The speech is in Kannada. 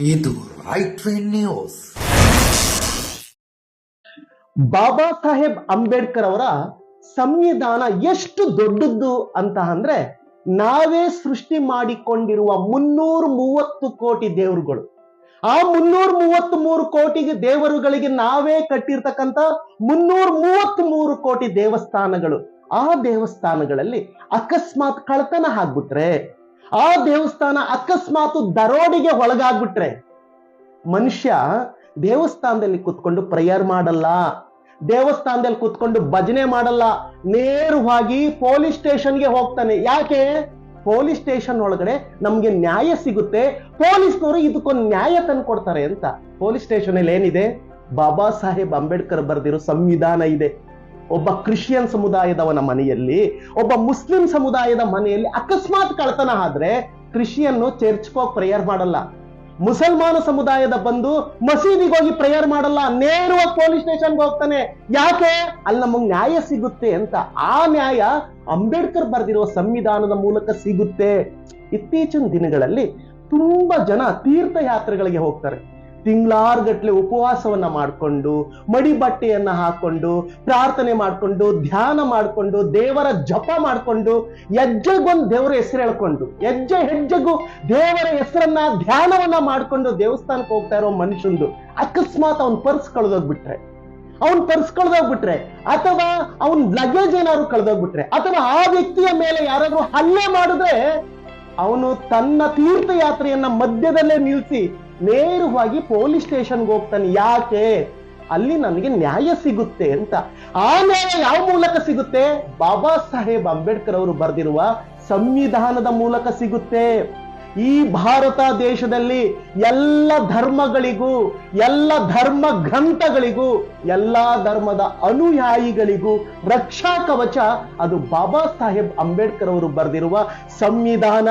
ಇದು right way news. Baba Saheb Ambedkar ಅವರ ಸಂವಿಧಾನ ಎಷ್ಟು ದೊಡ್ಡದ್ದು ಅಂತ ಅಂದ್ರೆ ನಾವೇ ಸೃಷ್ಟಿ ಮಾಡಿಕೊಂಡಿರುವ ಮುನ್ನೂರ ಮೂವತ್ತು ಕೋಟಿ ದೇವರುಗಳು. ಆ ಮುನ್ನೂರ ಮೂವತ್ತ್ ಮೂರು ಕೋಟಿಗೆ ದೇವರುಗಳಿಗೆ ನಾವೇ ಕಟ್ಟಿರ್ತಕ್ಕಂತ ಮುನ್ನೂರ ಮೂವತ್ತ್ ಮೂರು ಕೋಟಿ ದೇವಸ್ಥಾನಗಳು. ಆ ದೇವಸ್ಥಾನಗಳಲ್ಲಿ ಅಕಸ್ಮಾತ್ ಕಳ್ತನ ಆಗ್ಬಿಟ್ರೆ ಆ ದೇವಸ್ಥಾನ ಅಕಸ್ಮಾತ್ ದರೋಡಿಗೆ ಒಳಗಾಗ್ಬಿಟ್ರೆ ಮನುಷ್ಯ ದೇವಸ್ಥಾನದಲ್ಲಿ ಕುತ್ಕೊಂಡು ಪ್ರೇಯರ್ ಮಾಡಲ್ಲ, ದೇವಸ್ಥಾನದಲ್ಲಿ ಕುತ್ಕೊಂಡು ಭಜನೆ ಮಾಡಲ್ಲ, ನೇರವಾಗಿ ಪೊಲೀಸ್ ಸ್ಟೇಷನ್ಗೆ ಹೋಗ್ತಾನೆ. ಯಾಕೆ? ಪೊಲೀಸ್ ಸ್ಟೇಷನ್ ಒಳಗಡೆ ನಮ್ಗೆ ನ್ಯಾಯ ಸಿಗುತ್ತೆ. ಪೊಲೀಸ್ನವರು ಇದಕ್ಕೊಂದು ನ್ಯಾಯ ತಂದ್ಕೊಡ್ತಾರೆ ಅಂತ. ಪೊಲೀಸ್ ಸ್ಟೇಷನ್ ಅಲ್ಲಿ ಏನಿದೆ? ಬಾಬಾ ಸಾಹೇಬ್ ಅಂಬೇಡ್ಕರ್ ಬರೆದಿರೋ ಸಂವಿಧಾನ ಇದೆ. ಒಬ್ಬ ಕ್ರಿಶ್ಚಿಯನ್ ಸಮುದಾಯದವನ ಮನೆಯಲ್ಲಿ, ಒಬ್ಬ ಮುಸ್ಲಿಂ ಸಮುದಾಯದ ಮನೆಯಲ್ಲಿ ಅಕಸ್ಮಾತ್ ಕಳ್ತನ ಆದ್ರೆ ಕ್ರಿಶ್ಚಿಯನ್ನು ಚರ್ಚ್ಗೆ ಹೋಗಿ ಪ್ರೇಯರ್ ಮಾಡಲ್ಲ. ಮುಸಲ್ಮಾನ ಸಮುದಾಯದ ಬಂದು ಮಸೀದಿಗೆ ಹೋಗಿ ಪ್ರೇಯರ್ ಮಾಡಲ್ಲ. ನೇರವಾಗಿ ಪೊಲೀಸ್ ಸ್ಟೇಷನ್ಗೆ ಹೋಗ್ತಾನೆ. ಯಾಕೆ? ಅಲ್ಲಿ ನಮಗ್ ನ್ಯಾಯ ಸಿಗುತ್ತೆ ಅಂತ. ಆ ನ್ಯಾಯ ಅಂಬೇಡ್ಕರ್ ಬರೆದಿರುವ ಸಂವಿಧಾನದ ಮೂಲಕ ಸಿಗುತ್ತೆ. ಇತ್ತೀಚಿನ ದಿನಗಳಲ್ಲಿ ತುಂಬಾ ಜನ ತೀರ್ಥಯಾತ್ರೆಗಳಿಗೆ ಹೋಗ್ತಾರೆ. ತಿಂಗಳಾರ್ಗಟ್ಲೆ ಉಪವಾಸವನ್ನ ಮಾಡಿಕೊಂಡು ಮಡಿ ಬಟ್ಟೆಯನ್ನ ಹಾಕೊಂಡು, ಪ್ರಾರ್ಥನೆ ಮಾಡಿಕೊಂಡು, ಧ್ಯಾನ ಮಾಡಿಕೊಂಡು, ದೇವರ ಜಪ ಮಾಡಿಕೊಂಡು ಹೆಜ್ಜೆಗೊಂದು ದೇವರ ಹೆಸರು ಹೇಳ್ಕೊಂಡು ಹೆಜ್ಜೆ ಹೆಜ್ಜೆಗೂ ದೇವರ ಹೆಸರನ್ನ ಧ್ಯಾನವನ್ನ ಮಾಡ್ಕೊಂಡು ದೇವಸ್ಥಾನಕ್ಕೆ ಹೋಗ್ತಾ ಇರೋ ಮನುಷ್ಯಂದು ಅಕಸ್ಮಾತ್ ಅವನ್ ಪರ್ಸ್ ಕಳೆದೋಗ್ಬಿಟ್ರೆ. ಅವನ್ ಪರ್ಸ್ ಕಳೆದೋಗ್ಬಿಟ್ರೆ, ಅಥವಾ ಅವನ್ ಲಗೇಜ್ ಏನಾದ್ರು ಕಳೆದೋಗ್ಬಿಟ್ರೆ, ಅಥವಾ ಆ ವ್ಯಕ್ತಿಯ ಮೇಲೆ ಯಾರಾದ್ರೂ ಹಲ್ಲೆ ಮಾಡಿದ್ರೆ, ಅವನು ತನ್ನ ತೀರ್ಥಯಾತ್ರೆಯನ್ನ ಮಧ್ಯದಲ್ಲೇ ನಿಲ್ಲಿಸಿ ನೇರವಾಗಿ ಪೊಲೀಸ್ ಸ್ಟೇಷನ್ಗೆ ಹೋಗ್ತಾನೆ, ಯಾಕೆ? ಅಲ್ಲಿ ನನಗೆ ನ್ಯಾಯ ಸಿಗುತ್ತೆ ಅಂತ. ಆ ನ್ಯಾಯ ಯಾವ ಮೂಲಕ ಸಿಗುತ್ತೆ? ಬಾಬಾ ಸಾಹೇಬ್ ಅಂಬೇಡ್ಕರ್ ಅವರು ಬರೆದಿರುವ ಸಂವಿಧಾನದ ಮೂಲಕ ಸಿಗುತ್ತೆ. ಈ ಭಾರತ ದೇಶದಲ್ಲಿ ಎಲ್ಲ ಧರ್ಮಗಳಿಗೂ, ಎಲ್ಲ ಧರ್ಮ ಗ್ರಂಥಗಳಿಗೂ, ಎಲ್ಲ ಧರ್ಮದ ಅನುಯಾಯಿಗಳಿಗೂ ರಕ್ಷಾ ಕವಚ ಅದು ಬಾಬಾ ಸಾಹೇಬ್ ಅಂಬೇಡ್ಕರ್ ಅವರು ಬರೆದಿರುವ ಸಂವಿಧಾನ.